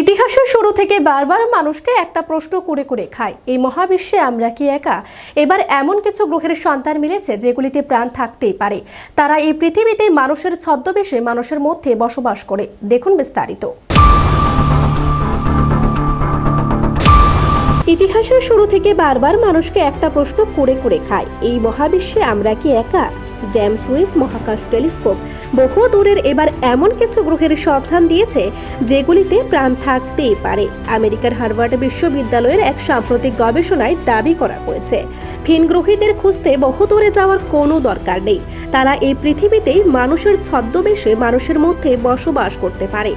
ইতিহাসের শুরু থেকে বারবার মানুষকে একটা প্রশ্ন করে করে খায়, এই মহাবিশ্বে আমরা কি একা? এবার এমন কিছু গ্রহের সন্তান মিলেছে যেগুলিতে প্রাণ থাকতেই পারে। তারা এই পৃথিবীতে মানুষের ছদ্মবেশে মানুষের মধ্যে বসবাস করে। দেখুন বিস্তারিত। ইতিহাসের শুরু থেকে বারবার মানুষকে একটা প্রশ্ন করে করে খায়, এই মহাবিশ্বে আমরা কি একা? জেমস ওয়েব মহাকাশ টেলিস্কোপ বহু দূরের এবার এমন কিছু গ্রহের সন্ধান দিয়েছে যেগুলিতে প্রাণ থাকতেই পারে। আমেরিকার হার্ভার্ড বিশ্ববিদ্যালয়ের এক সাম্প্রতিক গবেষণায় দাবি করা হয়েছে ফিন গ্রহীদের খুঁজতে বহু দূরে যাওয়ার কোনো দরকার নেই। তারা এই পৃথিবীতেই মানুষের ছদ্মবেশে মানুষের মধ্যে বসবাস করতে পারে,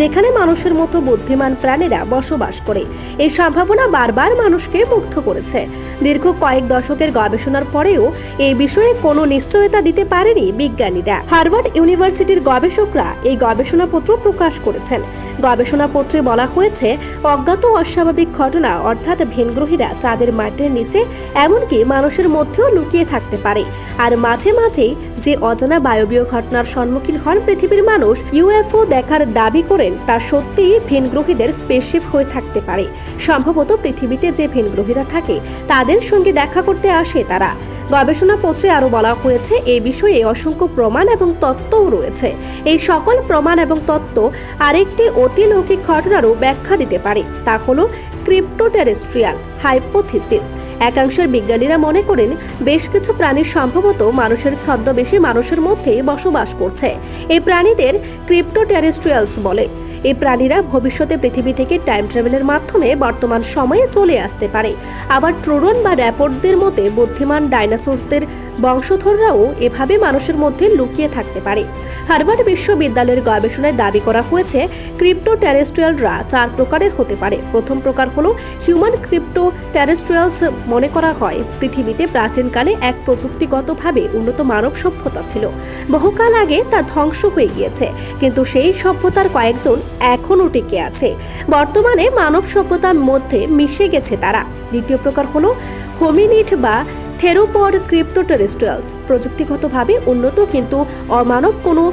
যেখানে মানুষের মতো বুদ্ধিমান প্রাণীরা বসবাস করে। এই সম্ভাবনা বারবার মানুষকে মুগ্ধ করেছে। দীর্ঘ কয়েক দশকের গবেষণার পরেও এই বিষয়ে কোনো নিশ্চয়তা দিতে পারেনি বিজ্ঞানীরা। হার্ভার্ড ইউনিভার্সিটির গবেষকরা এই গবেষণাপত্র প্রকাশ করেছেন। গবেষণাপত্রে বলা হয়েছে, অজ্ঞাত অস্বাভাবিক ঘটনা, অর্থাৎ ভিনগ্রহীরা চাঁদের মাটির নিচে, এমনকি মানুষের মধ্যেও লুকিয়ে থাকতে পারে। আর মাঝে মাঝেই যে অজানা বায়বীয় ঘটনার সম্মুখীন হন পৃথিবীর মানুষ, ইউএফও দেখার দাবি করেন, তা সত্যিই ভিনগ্রহীদের স্পেসশিপ হয়ে থাকতে পারে। সম্ভবত পৃথিবীতে যে ভিনগ্রহীরা থাকে, তাদের সঙ্গে দেখা করতে আসে তারা। গবেষণাপত্রে আরও বলা হয়েছে এই বিষয়ে অসংখ্য প্রমাণ এবং তত্ত্বও রয়েছে। এই সকল প্রমাণ এবং তত্ত্ব আরেকটি অতিলৌকিক ঘটনারও ব্যাখ্যা দিতে পারে, তা হলো ক্রিপ্টোটেরেস্ট্রিয়াল হাইপোথিসিস। একাংশের বিজ্ঞানীরা মনে করেন, বেশ কিছু প্রাণী সম্ভবত মানুষের ছদ্মবেশী মানুষের মধ্যে বসবাস করছে। এই প্রাণীদের ক্রিপ্টোটেরেস্ট্রিয়ালস বলে। এই প্রাণীরা ভবিষ্যতে পৃথিবী থেকে টাইম ট্রাভেলের মাধ্যমে বর্তমান সময়ে চলে আসতে পারে। আবার ট্রোরন বা র্যাপোর্টদের মতে বুদ্ধিমান ডাইনোসরসদের বংশধররাও এভাবে মানুষের মধ্যে লুকিয়ে থাকতে পারে। হার্ভার্ড বিশ্ববিদ্যালয়ের গবেষণায় দাবি করা হয়েছে ক্রিপ্টো ট্যারেস্ট্রিয়ালরা চার প্রকারের হতে পারে। প্রথম প্রকার হলো হিউম্যান ক্রিপ্টো ট্যারেস্ট্রিয়ালস মনে করা হয়। পৃথিবীতে প্রাচীনকালে এক প্রযুক্তিগতভাবে উন্নত মানব সভ্যতা ছিল। বহুকাল আগে তা ধ্বংস হয়ে গিয়েছে। কিন্তু সেই সভ্যতার কয়েকজন এখনও টিকে আছে। বর্তমানে মানব সভ্যতার মধ্যে মিশে গেছে তারা। দ্বিতীয় প্রকার হলো হোমিনিট বা থেরোপড ক্রিপ্টোটেরেস্ট্রিয়ালস প্রযুক্তিগতভাবে উন্নত কিন্তু অমানব কোনো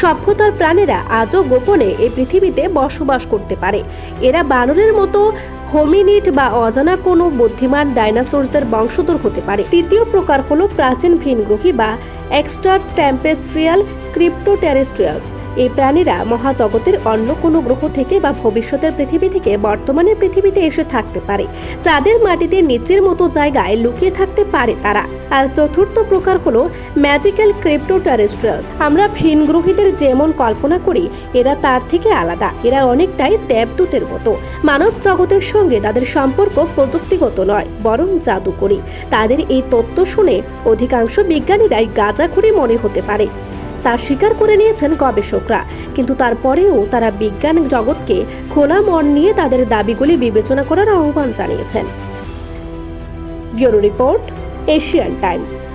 সভ্যতার প্রাণীরা আজও গোপনে এই পৃথিবীতে বসবাস করতে পারে। এরা বানরের মতো হোমিনিট বা অজানা কোনো বুদ্ধিমান ডাইনোসরসদের বংশধর হতে পারে। তৃতীয় প্রকার হলো প্রাচীন ভিনগ্রহী বা এক্সট্রা টেম্পেস্ট্রিয়াল ক্রিপ্টোটেরেস্ট্রিয়ালস এই প্রাণীরা মহাজগতের অন্য কোনো গ্রহ থেকে বা ভবিষ্যতের পৃথিবী থেকে বর্তমানের পৃথিবীতে এসে থাকতে পারে। চাঁদের মাটিতে নিচের মতো জায়গায় লুকিয়ে থাকতে পারে তারা। আর চতুর্থ প্রকার হলো ম্যাজিক্যাল ক্রিপ্টোটারেস্ট্রিয়ালস আমরা ভিনগ্রহীদের যেমন কল্পনা করি, এরা তার থেকে আলাদা। এরা অনেকটাই দেবদূতের মতো। মানব জগতের সঙ্গে তাদের সম্পর্ক প্রযুক্তিগত নয়, বরং জাদুকরী। তাদের এই তত্ত্ব শুনে অধিকাংশ বিজ্ঞানীরাই গাঁজাখুরি মনে হতে পারে। তা স্বীকার করে নিয়েছেন গবেষকরা। কিন্তু তারপরেও তারা বিজ্ঞান জগৎকে খোলা মন নিয়ে তাদের দাবিগুলি বিবেচনা করার আহ্বান জানিয়েছেন। Bureau report, Asian Times.